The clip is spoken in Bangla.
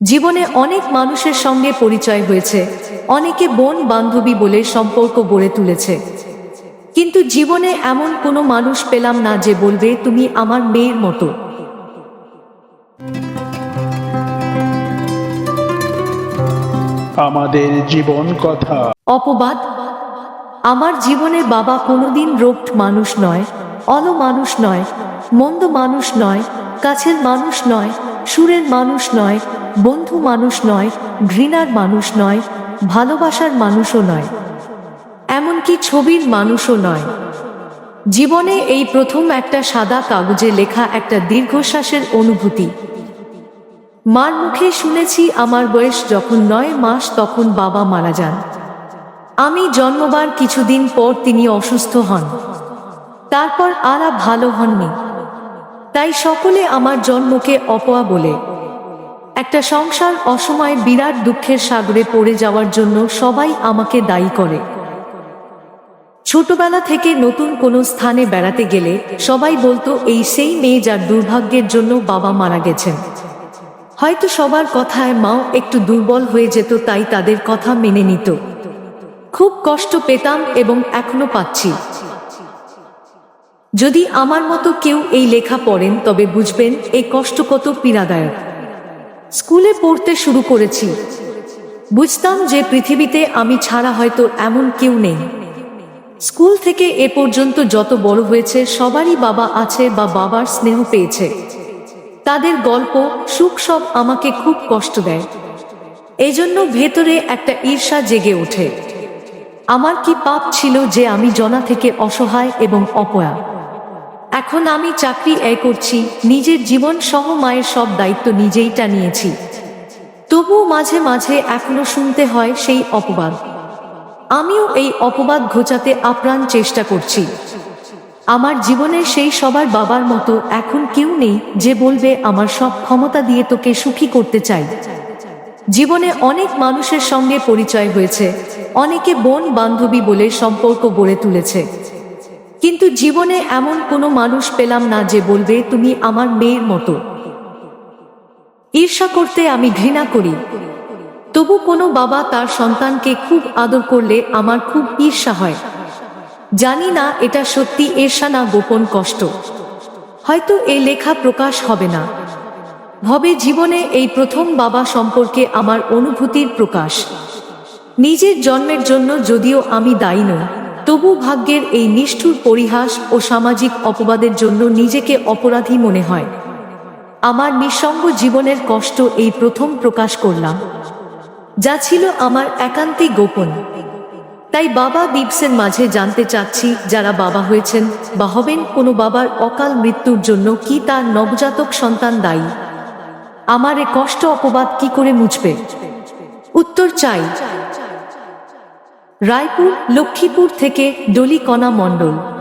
জীবনে অনেক মানুষের সঙ্গে পরিচয় হয়েছে অনেকে বোন বান্ধবী বলে সম্পর্ক গড়ে তুলেছে। কিন্তু জীবনে এমন কোনো মানুষ পেলাম না যে বলবে তুমি আমার মেয়ের মতো। আমাদের জীবন কথা। অপবাদ? আমার জীবনে বাবা কোনোদিন রোগট মানুষ নয় অল মানুষ নয় মন্দ মানুষ নয় কাছের মানুষ নয় সুরের মানুষ নয়, বন্ধু মানুষ নয়, ঘৃণার মানুষ নয়, ভালোবাসার মানুষও নয়, এমনকি ছবির মানুষও নয়। জীবনে এই প্রথম একটা সাদা কাগজে লেখা একটা দীর্ঘশ্বাসের অনুভূতি। মার মুখে শুনেছি আমার বয়স যখন নয় মাস তখন বাবা মারা যান। আমি জন্মবার কিছুদিন পর তিনি অসুস্থ হন। তারপর আরা ভালো হননি। তাই সকলে আমার জন্মকে অপয়া বলে। একটা সংসার অসময়ে বিরাট দুঃখের সাগরে পড়ে যাওয়ার জন্য সবাই আমাকে দায়ী করে। ছোটবেলা থেকে নতুন কোনো স্থানে বেড়াতে গেলে সবাই বলতো, এই সেই মেয়ে যার দুর্ভাগ্যের জন্য বাবা মারা গেছেন। হয়তো সবার কথায় মাও একটু দুর্বল হয়ে যেত, তাই তাদের কথা মেনে নিত। খুব কষ্ট পেতাম এবং এখনও পাচ্ছি। যদি আমার মতো কেউ এই লেখা পড়েন, তবে বুঝবেন এই কষ্ট কত পীড়াদায়ক। স্কুলে পড়তে শুরু করেছি। বুঝতাম যে পৃথিবীতে আমি ছাড়া হয়তো এমন কেউ নেই। স্কুল থেকে এ পর্যন্ত যত বড় হয়েছে, সবারই বাবা আছে বা বাবার স্নেহ পেয়েছে। তাদের গল্প, সুখ সব আমাকে খুব কষ্ট দেয়। এজন্য ভেতরে একটা ঈর্ষা জেগে ওঠে। আমার কি পাপ ছিল যে আমি জনা থেকে অসহায় এবং অপয়া? এখন আমি চাকরি এ করছি, নিজের জীবন সহ মায়ের সব দায়িত্ব নিজেইটা নিয়েছি তবুও মাঝে মাঝে এখনও শুনতে হয় সেই অপবাদ। আমিও এই অপবাদ ঘোচাতে আপ্রাণ চেষ্টা করছি। আমার জীবনের সেই সবার বাবার মতো এখন কেউ নেই যে বলবে, আমার সব ক্ষমতা দিয়ে তোকে সুখী করতে চাই। জীবনে অনেক মানুষের সঙ্গে পরিচয় হয়েছে, অনেকে বোন বান্ধবী বলে সম্পর্ক গড়ে তুলেছে। কিন্তু জীবনে এমন কোনো মানুষ পেলাম না যে বলবে, তুমি আমার মেয়ের মতো। ঈর্ষা করতে আমি ঘৃণা করি। তবু কোনো বাবা তার সন্তানকে খুব আদর করলে আমার খুব ঈর্ষা হয়। জানি না এটা সত্যি ঈর্ষা না গোপন কষ্ট। হয়তো এই লেখা প্রকাশ হবে না। হবে জীবনে এই প্রথম বাবা সম্পর্কে আমার অনুভূতির প্রকাশ। নিজের জন্মের জন্য যদিও আমি দায়ী নই। তবু ভাগ্যের এই নিষ্ঠুর পরিহাস ও সামাজিক অপবাদের জন্য নিজেকে অপরাধী মনে হয়। আমার নিঃসঙ্গ জীবনের কষ্ট এই প্রথম প্রকাশ করলাম। যা ছিল আমার একান্তই গোপন। তাই বাবা দিবসের মাঝে জানতে চাচ্ছি, যারা বাবা হয়েছেন বা হবেন কোনো বাবার অকাল মৃত্যুর জন্য কি তার নবজাতক সন্তান দায়ী? আমার এ কষ্ট অপবাদ কি করে মুছবে? উত্তর চাই। রায়পুর লক্ষ্মীপুর থেকে ডলিকণা মণ্ডল।